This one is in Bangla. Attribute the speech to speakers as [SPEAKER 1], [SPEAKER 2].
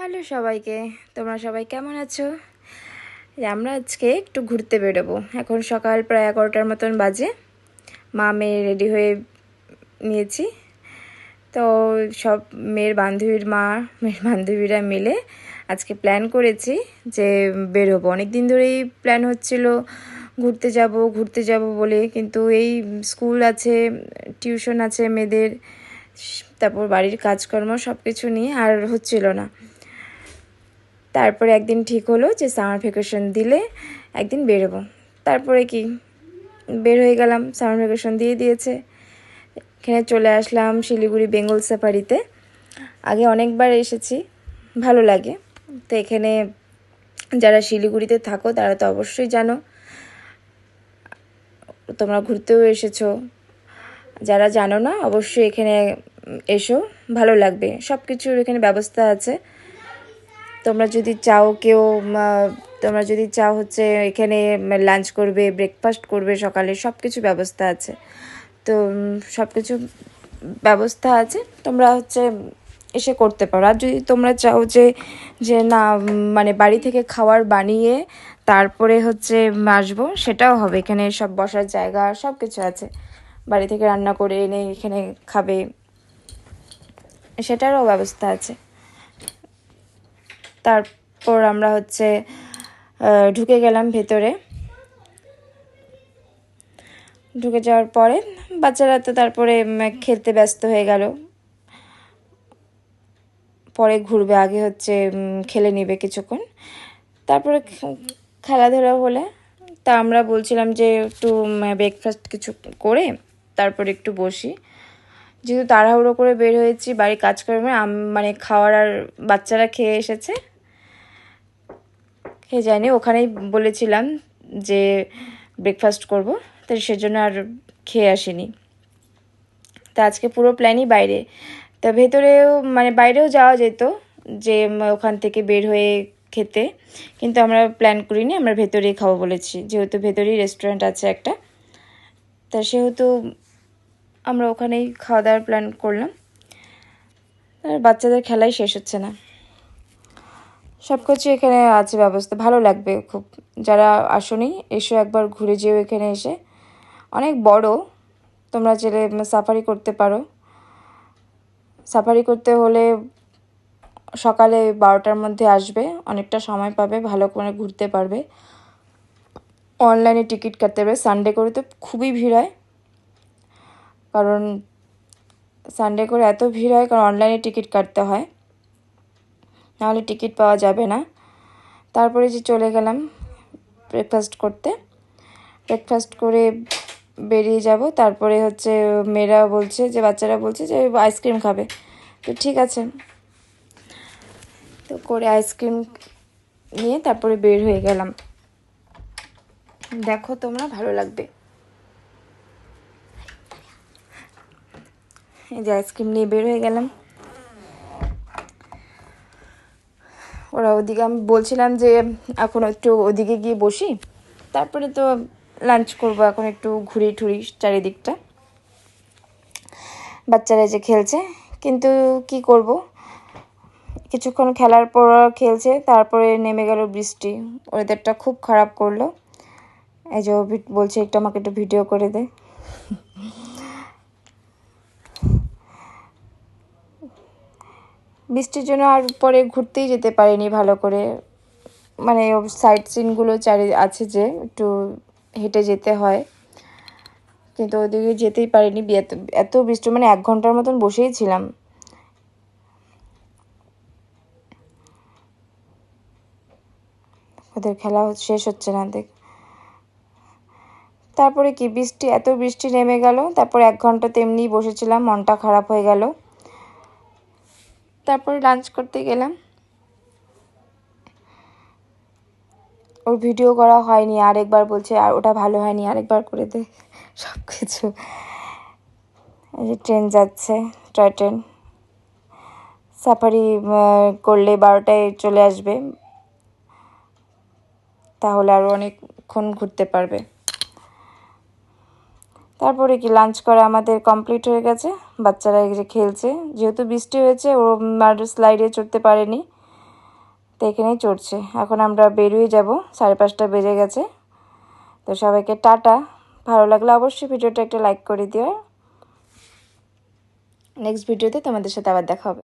[SPEAKER 1] হ্যালো সবাইকে, তোমরা সবাই কেমন আছো? আমরা আজকে একটু ঘুরতে বেরোবো। এখন সকাল প্রায় এগারোটার মতন বাজে। মা মেয়ে রেডি হয়ে নিয়েছি। তো সব মেয়ের বান্ধবীর মা, মেয়ের বান্ধবীরা মিলে আজকে প্ল্যান করেছি যে বেরোবো। অনেক দিন ধরেই প্ল্যান হচ্ছিল ঘুরতে যাব ঘুরতে যাব বলে, কিন্তু এই স্কুল আছে টিউশন আছে মেয়েদের, তারপর বাড়ির কাজকর্ম সব কিছু নিয়ে আর হচ্ছিল না। তারপরে একদিন ঠিক হলো যে সামার ভ্যাকেশন দিলে একদিন বেরোবো। তারপরে কি? বের হয়ে গেলাম, সামার ভ্যাকেশন দিয়ে দিয়েছে। এখানে চলে আসলাম শিলিগুড়ি বেঙ্গল সাফারিতে আগে অনেকবার এসেছি, ভালো লাগে। তো এখানে যারা শিলিগুড়িতে থাকো, তারা তো অবশ্যই জানো। তোমরা ঘুরতেও এসেছ। যারা জানো না, অবশ্যই এখানে এসো, ভালো লাগবে। সব কিছুর এখানে ব্যবস্থা আছে। তোমরা যদি চাও কেউ তোমরা যদি চাও হচ্ছে এখানে লাঞ্চ করবে ব্রেকফাস্ট করবে সকালে সব কিছু ব্যবস্থা আছে। তো সব কিছু ব্যবস্থা আছে, তোমরা হচ্ছে এসে করতে পারো। আর যদি তোমরা চাও যে যে না মানে বাড়ি থেকে খাওয়ার বানিয়ে তারপরে হচ্ছে আসব, সেটাও হবে। এখানে সব বসার জায়গা সব কিছু আছে। বাড়ি থেকে রান্না করে এনে এখানে খাবে, সেটারও ব্যবস্থা আছে। তারপর আমরা হচ্ছে ঢুকে গেলাম ভেতরে। ঢুকে যাওয়ার পরে বাচ্চারা তো তারপরে খেলতে ব্যস্ত হয়ে গেল। পরে ঘুরবে, আগে হচ্ছে খেলে নেবে কিছুক্ষণ। তারপরে খেলাধুলা হলে তা আমরা বলছিলাম যে একটু ব্রেকফাস্ট কিছু করে তারপরে একটু বসি। যেহেতু তাড়াহুড়ো করে বের হয়েছি, বাড়ির কাজকর্মে মানে খাওয়ার আর বাচ্চারা খেয়ে এসেছে। খেয়ে যায়নি ওখানেই বলেছিলাম যে ব্রেকফাস্ট করব, তো সেজন্য আর খেয়ে আসিনি। তা আজকে পুরো প্ল্যানই বাইরে। তা ভেতরেও মানে বাইরেও যাওয়া যেত, যে ওখান থেকে বের হয়ে খেতে, কিন্তু আমরা প্ল্যান করিনি, আমরা ভেতরেই খাব বলেছি, যেহেতু ভেতরেই রেস্টুরেন্ট আছে একটা। তা সেহেতু আমরা ওখানেই খাওয়া দাওয়ার প্ল্যান করলাম। আর বাচ্চাদের খেলাই শেষ হচ্ছে না। সব কিছু এখানে আছে ব্যবস্থা, ভালো লাগবে খুব। যারা আসনি, এসো একবার ঘুরে যেও এখানে এসে। অনেক বড়, তোমরা চেলে সাফারি করতে পারো। সাফারি করতে হলে সকালে বারোটার মধ্যে আসবে, অনেকটা সময় পাবে, ভালো করে ঘুরতে পারবে। অনলাইনে টিকিট কাটতে পারবে, সানডে করে তো খুবই ভিড় হয়। কারণ সানডে করে এত ভিড় হয়, কারণ অনলাইনে টিকিট কাটতে হয়। নাহলে টিকিট পাওয়া যাবে না। তারপরে যে চলে গেলাম ব্রেকফাস্ট করতে। ব্রেকফাস্ট করে বেরিয়ে যাব। তারপরে হচ্ছে মেয়েরা বলছে যে, বাচ্চারা বলছে যে আইসক্রিম খাবে। তো ঠিক আছে। তো করে আইসক্রিম নিয়ে তারপরে বের হয়ে গেলাম। দেখো তোমরা, ভালো লাগবে। এই যে আইসক্রিম নিয়ে বের হয়ে গেলাম। ওরা ওদিকে, আমি বলছিলাম যে এখন একটু ওদিকে গিয়ে বসি। তারপরে তো লাঞ্চ করব এখন একটু ঘুরি ঠুরি চারিদিকটা। বাচ্চারা যে খেলছে, কিন্তু কি করব? কিছুক্ষণ খেলার পর খেলছে, তারপরে নেমে গেল বৃষ্টি। ওদেরটা খুব খারাপ করল। এই যে বলছে একটু আমাকে একটু ভিডিও করে দে। বৃষ্টির জন্য আর পরে ঘুরতেই যেতে পারিনি ভালো করে। মানে সাইড সিনগুলো চারি, আছে যে, একটু হেঁটে যেতে হয়। কিন্তু ওদিকে যেতেই পারিনি এত এত বৃষ্টি মানে এক ঘণ্টার মতন বসেই ছিলাম। ওদের খেলা শেষ হচ্ছে না দেখ। তারপরে কি, বৃষ্টি, এত বৃষ্টি নেমে গেল, তারপর এক ঘণ্টা তেমনি বসেছিলাম, মনটা খারাপ হয়ে গেল। তারপরে লাঞ্চ করতে গেলাম। ওর ভিডিও করা হয়নি, আরেকবার বলছে, আর ওটা ভালো হয়নি, আরেকবার করে দে। সব কিছু এই যে ট্রেন যাচ্ছে টয় ট্রেন সাফারি করলে বারোটায় চলে আসবে। তাহলে আরও অনেকক্ষণ ঘুরতে পারবে। তারপরে কি লাঞ্চ করা আমাদের কমপ্লিট হয়ে গেছে, বাচ্চারা এই যে খেলছে। যেহেতু বৃষ্টি হয়েছে, ও আর স্লাইডে চড়তে পারেনি, তো এখানেই চড়ছে। এখন আমরা বেরিয়ে যাব, সাড়ে পাঁচটা বেজে গেছে। তো সবাইকে টাটা। ভালো লাগলে অবশ্যই ভিডিওটা একটা লাইক করে দিও। নেক্সট ভিডিওতে তোমাদের সাথে আবার দেখা হবে।